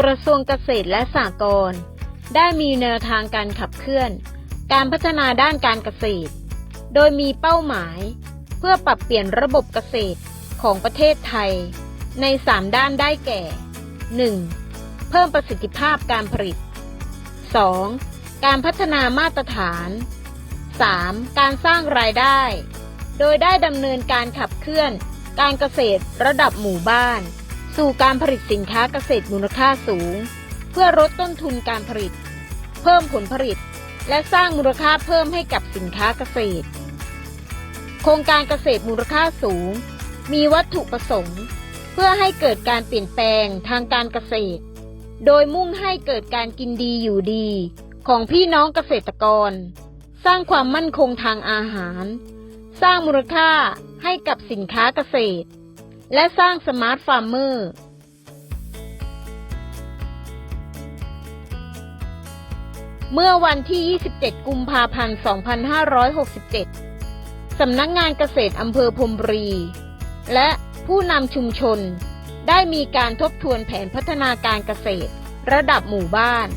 กระทรวงเกษตรและสหกรณ์ได้มีแนวทางการขับเคลื่อน การพัฒนาด้านการเกษตร โดยมีเป้าหมาย เพื่อปรับเปลี่ยนระบบเกษตรของประเทศไทย ใน 3 ด้านได้แก่ 1. เพิ่มประสิทธิภาพการผลิต 2. การพัฒนามาตรฐาน 3. การสร้างรายได้ โดยได้ดำเนินการขับเคลื่อน การเกษตรระดับหมู่บ้าน สู่การผลิตสินค้าเกษตรมูลค่าสูง เพื่อลดต้นทุนการผลิต เพิ่มผลผลิต และสร้างมูลค่าเพิ่มให้กับสินค้าเกษตร โครงการเกษตรมูลค่าสูง มีวัตถุประสงค์ เพื่อให้เกิดการเปลี่ยนแปลงทางการเกษตร โดยมุ่งให้เกิดการกินดีอยู่ดี ของพี่น้องเกษตรกร สร้างความมั่นคงทางอาหาร สร้างมูลค่าให้กับสินค้าเกษตร และสร้างสมาร์ทฟาร์มเมอร์เมื่อวันที่ 27 กุมภาพันธ์ 2567 สำนักงานเกษตรอำเภอพรมรี และผู้นำชุมชน ได้มีการทบทวนแผนพัฒนาการเกษตร ระดับหมู่บ้าน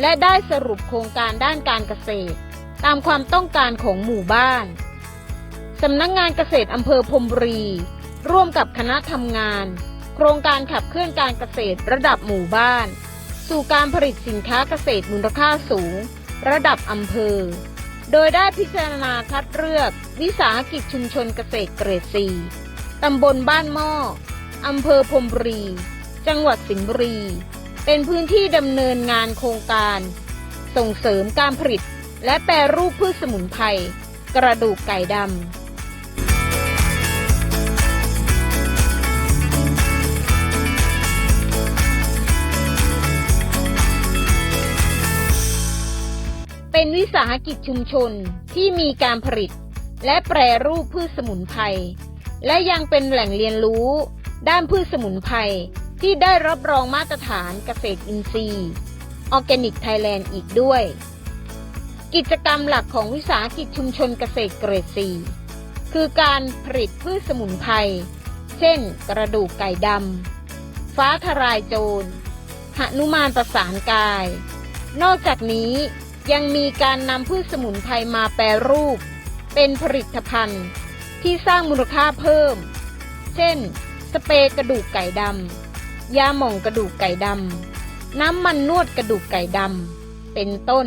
และได้สรุปโครงการด้านการเกษตร ตามความต้องการของหมู่บ้าน สำนักงานเกษตรอำเภอพรมรี ร่วมกับคณะทำงาน โครงการขับเคลื่อนการเกษตรระดับหมู่บ้าน สู่การผลิตสินค้าเกษตรมูลค่าสูง ระดับอำเภอ โดยได้พิจารณาคัดเลือก วิสาหกิจชุมชนเกษตรเกรดซีตำบลบ้านหม้ออำเภอพมบุรี จังหวัดสิงห์บุรี เป็นพื้นที่ดำเนินงานโครงการ ส่งเสริมการผลิต และแปรรูปพืชสมุนไพรกระดูกไก่ดำ วิสาหกิจชุมชนที่มีการผลิต และแปรรูปพืชสมุนไพร และยังเป็นแหล่งเรียนรู้ ด้านพืชสมุนไพรที่ได้รับรองมาตรฐานเกษตรอินทรีย์ออร์แกนิกไทยแลนด์อีกด้วย กิจกรรมหลักของวิสาหกิจชุมชนเกษตรเกรดซีคือการผลิตพืชสมุนไพร เช่น กระดูกไก่ดำ ฟ้าทลายโจรหนุมานประสานกาย นอกจากนี้ ยังมีการนำพืชสมุนไพรมาแปรรูป เป็นผลิตภัณฑ์ที่สร้างมูลค่าเพิ่ม เช่น สเปรย์กระดูกไก่ดำ ยาหม่องกระดูกไก่ดำ น้ำมันนวดกระดูกไก่ดำ เป็นต้น